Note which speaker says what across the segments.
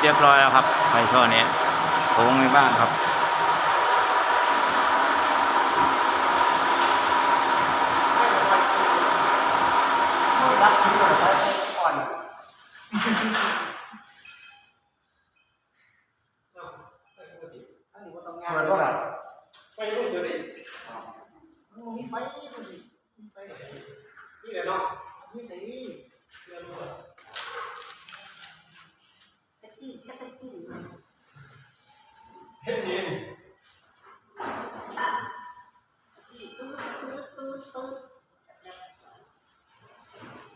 Speaker 1: เรียบร้อยแล้วครับไฟท่อนี้โค้งในบ้านครับ
Speaker 2: รักที่หน่อยใช้ก่อนอันนี้ก็ต้องงานก็แบบ
Speaker 3: ไปรุ่นเดียวดิ
Speaker 2: มีไฟมีไฟ
Speaker 3: นี่แหละเนาะ
Speaker 2: มีสีตะกี้แค่ตะกี้
Speaker 3: เฮ็ดเอง
Speaker 2: ตื้อตื้อตื้อตื้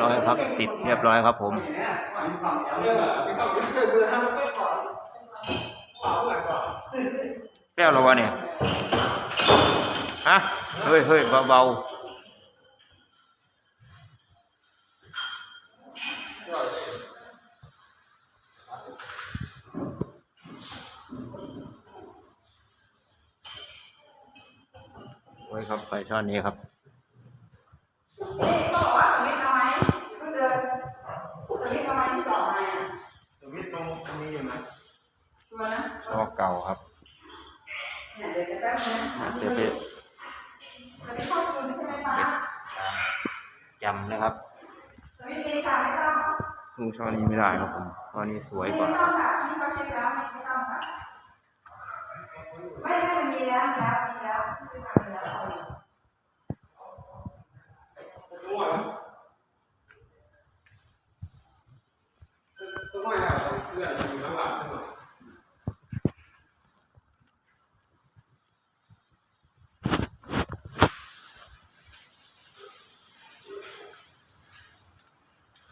Speaker 3: ร้
Speaker 2: อ
Speaker 3: ย
Speaker 1: ครับติดเรียบร้อยครับผม
Speaker 3: เออไปเข้าไปเพื่อทำไปก่อนเปล่าหลังก่อน
Speaker 1: แก้วเราวะเนี่ยฮะเฮ้ยเฮ้ยเบาๆไว้ครับไฟช่อนนี้ครับ
Speaker 4: บอกว่าสวิตช์ทำไมก็เดินสวิตช์ทำไมที่ต่อมาอะ
Speaker 2: สวิตช์ตรงตรงนี้อยู่นะ
Speaker 4: ตัวนะ
Speaker 1: ช่อเก่าครับ
Speaker 4: เนี่ยเดี๋ยวจะแป๊บนึงนะ
Speaker 1: เจ๊เจ๊
Speaker 4: สวิตช์เข้าตัวใช่ไหมป้า
Speaker 1: จำนะครับ
Speaker 4: สวิตช์เมกาไม่ต้อง
Speaker 1: สู้ช่อนี้ไม่ได้ครับผมช่อนี้สวยก
Speaker 4: ไม่
Speaker 1: ว่า
Speaker 4: ต้องค่ะที่เขาเช็คแล้วไม่ต้องค่ะไม่ไม่มันมีแล้วมีแล้วมีแล้วที่ทำมีแล้วเอาอยู่
Speaker 3: ตัวอะตัวอะเพื่อนอยู่ข้างหลังใช่ไหม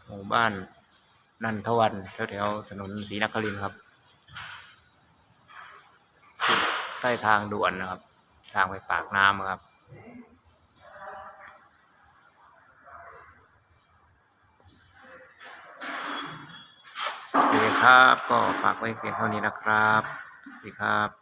Speaker 1: หมู่บ้านนันทวันแถวๆถนนศรีนครินครับ ใต้ทางด่วนนะครับ ทางไปปากน้ำครับ โอเคครับก็ฝากไว้เพียงเท่านี้นะครับสวัสดีครับ